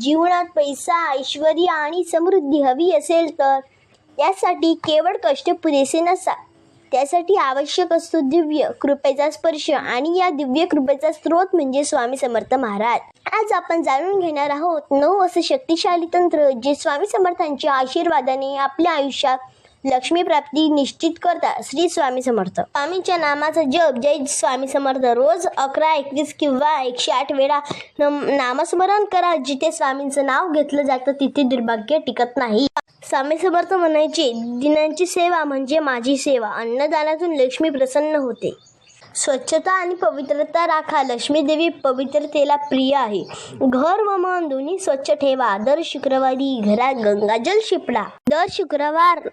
जीवनात पैसा ऐश्वर आणि समृद्धी हवी असेल तर यासाठी केवळ कष्ट पुरेसे नसतात त्यासाठी आवश्यक असतो दिव्य कृपेचा स्पर्श आणि या दिव्य कृपेचा स्रोत म्हणजे स्वामी समर्थ महाराज. आज आपण जाणून घेणार आहोत नऊ असं शक्तिशाली तंत्र जे स्वामी समर्थांच्या आशीर्वादाने आपल्या आयुष्यात लक्ष्मी प्राप्ती निश्चित करता श्री स्वामी समर्थ. स्वामींच्या नामाचा जप जय स्वामी समर्थ. रोज अकरा एकवीस किंवा एकशे आठ वेळा नामस्मरण करा. जिथे स्वामींचं नाव घेतलं जातं तिथे दुर्भाग्य टिकत नाही. स्वामी समर्थ म्हणायचे दिनांची सेवा म्हणजे माझी सेवा. अन्नदानातून लक्ष्मी प्रसन्न होते. स्वच्छता आणि पवित्रता राखा. लक्ष्मी देवी पवित्रतेला प्रिय आहे. घर व मन दोन्ही स्वच्छ ठेवा. दर शुक्रवारी घरात गंगाजल शिपडा दर शुक्रवार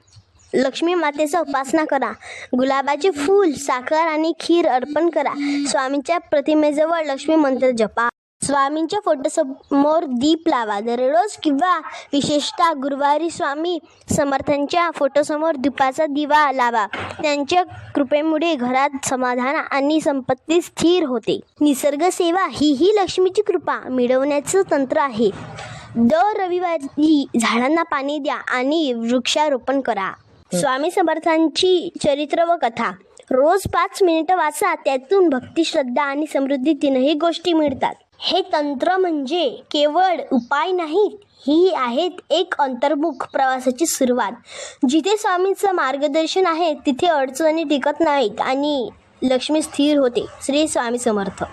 लक्ष्मी मातेचा उपासना करा. गुलाबाचे फूल साखर आणि खीर अर्पण करा. स्वामींच्या प्रतिमेजवळ लक्ष्मी मंत्र जपा. स्वामींच्या फोटोसमोर दीप लावा. दररोज किंवा विशेषतः गुरुवारी स्वामी समर्थांच्या फोटोसमोर दीपाचा दिवा लावा. त्यांच्या कृपेमुळे घरात समाधान आणि संपत्ती स्थिर होते. निसर्ग सेवा ही ही लक्ष्मीची कृपा. मिळवण्याचं तंत्र आहे. दर रविवारी झाडांना पाणी द्या आणि वृक्षारोपण करा. स्वामी समर्थांची चरित्र व कथा. रोज पाच मिनिटं वाचा त्यातून भक्ती श्रद्धा आणि समृद्धी तीनही गोष्टी मिळतात. हे तंत्र म्हणजे केवळ उपाय नाहीत ही आहेत एक अंतर्मुख प्रवासाची सुरुवात. जिथे स्वामींचं मार्गदर्शन आहे तिथे अडचणी टिकत नाहीत आणि लक्ष्मी स्थिर होते. श्री स्वामी समर्थ.